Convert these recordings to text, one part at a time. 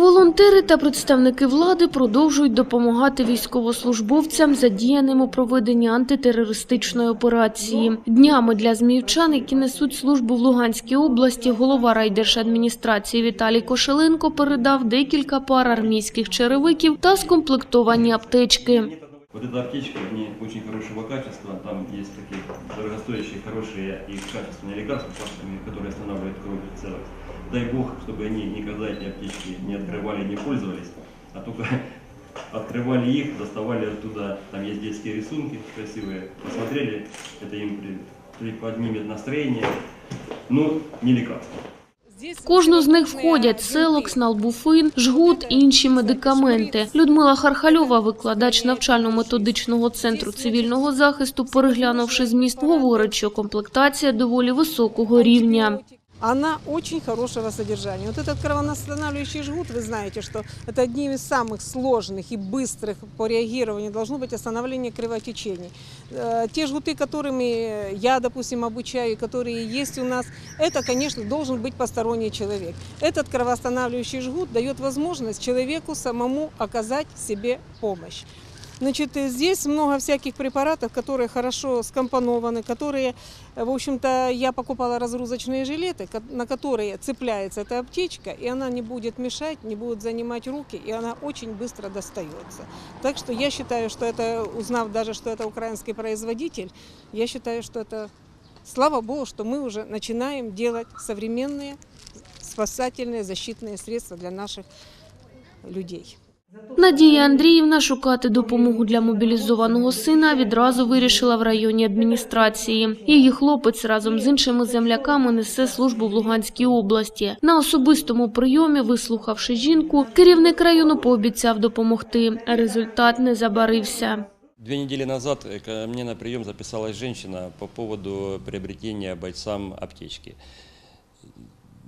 Волонтери та представники влади продовжують допомагати військовослужбовцям, задіяним у проведенні антитерористичної операції. Днями для зміївчан, які несуть службу в Луганській області, голова райдержадміністрації Віталій Кошеленко передав декілька пар армійських черевиків та скомплектовані аптечки. Вот эта аптечка, они очень хорошего качества, там есть такие дорогостоящие, хорошие и качественные лекарства, которые останавливают кровь в целом. Дай бог, чтобы они никогда эти аптечки не открывали, не пользовались, а только открывали их, доставали оттуда, там есть детские рисунки красивые, посмотрели, это им при- при- поднимет настроение, но не лекарство. Кожну з них входять селокс, налбуфин, жгут інші медикаменти. Людмила Хархальова, викладач навчально-методичного центру цивільного захисту, переглянувши зміст, говорить, що комплектація доволі високого рівня Она очень хорошего содержания. Вот этот кровоостанавливающий жгут, вы знаете, что это одним из самых сложных и быстрых по реагированию должно быть остановление кровотечений. Э, Те жгуты, которыми я, допустим, обучаю, которые есть у нас, это, конечно, должен быть посторонний человек. Этот кровоостанавливающий жгут дает возможность человеку самому оказать себе помощь. Значит, э, здесь много всяких препаратов, которые хорошо скомпонованы, которые, э, в общем-то, я покупала разгрузочные жилеты, на которые цепляется эта аптечка, и она не будет мешать, не будет занимать руки, и она очень быстро достается. Так что я считаю, что это, узнав даже, что это украинский производитель, я считаю, что это, слава богу, что мы уже начинаем делать современные спасательные защитные средства для наших людей. Надія Андріївна шукати допомогу для мобілізованого сина відразу вирішила в районі адміністрації. Її хлопець разом з іншими земляками несе службу в Луганській області. На особистому прийомі, вислухавши жінку, керівник району пообіцяв допомогти. Результат не забарився. Две недели назад э, ко на прием записалась женщина по поводу приобретения бойцам аптечки.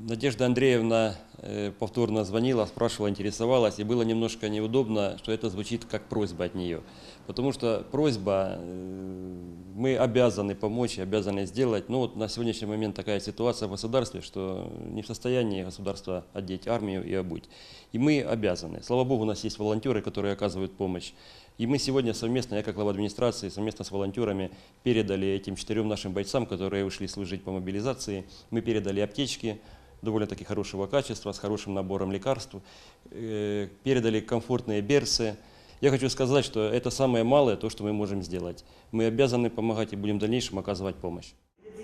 Надежда Андреевна э, повторно звонила, спрашивала, интересовалась, и было немножко неудобно, что это звучит как просьба от нее. Потому что просьба, э, мы обязаны помочь, обязаны сделать. Но вот на сегодняшний момент такая ситуация в государстве, что не в состоянии государство одеть армию и обуть. И мы обязаны. Слава Богу, у нас есть волонтеры, которые оказывают помощь. И мы сегодня совместно, я как глава администрации, совместно с волонтерами передали этим четырем нашим бойцам, которые ушли служить по мобилизации, мы передали аптечки довольно-таки хорошего качества, с хорошим набором лекарств, э, передали комфортные берцы. Я хочу сказать, что это самое малое, то, что мы можем сделать. Мы обязаны помогать и будем в дальнейшем оказывать помощь.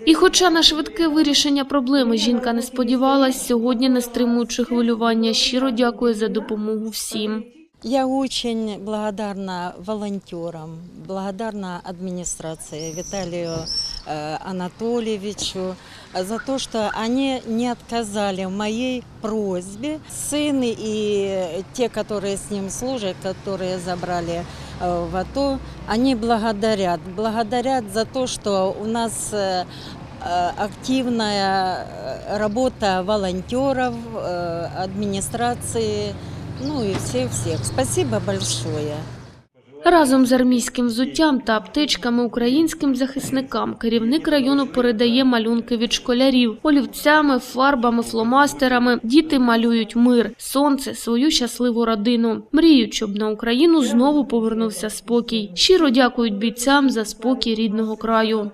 І хоча на швидке вирішення проблеми жінка не сподівалась, сьогодні, не стримуючи хвилювання, щиро дякує за допомогу всім. Я очень благодарна волонтерам, благодарна администрации Виталию э, Анатольевичу э, за то, что они не отказали в моей просьбе. Сын и те, которые с ним служат, которые забрали э, в АТО, они благодарят. Благодарят за то, что у нас э, э, активная э, работа волонтеров, э, администрации, ну и всех-всех. Спасибо большое. Разом з армійським взуттям та аптечками українським захисникам керівник району передає малюнки від школярів. Олівцями, фарбами, фломастерами діти малюють мир, сонце, свою щасливу родину. Мріють, щоб на Україну знову повернувся спокій. Щиро дякують бійцям за спокій рідного краю.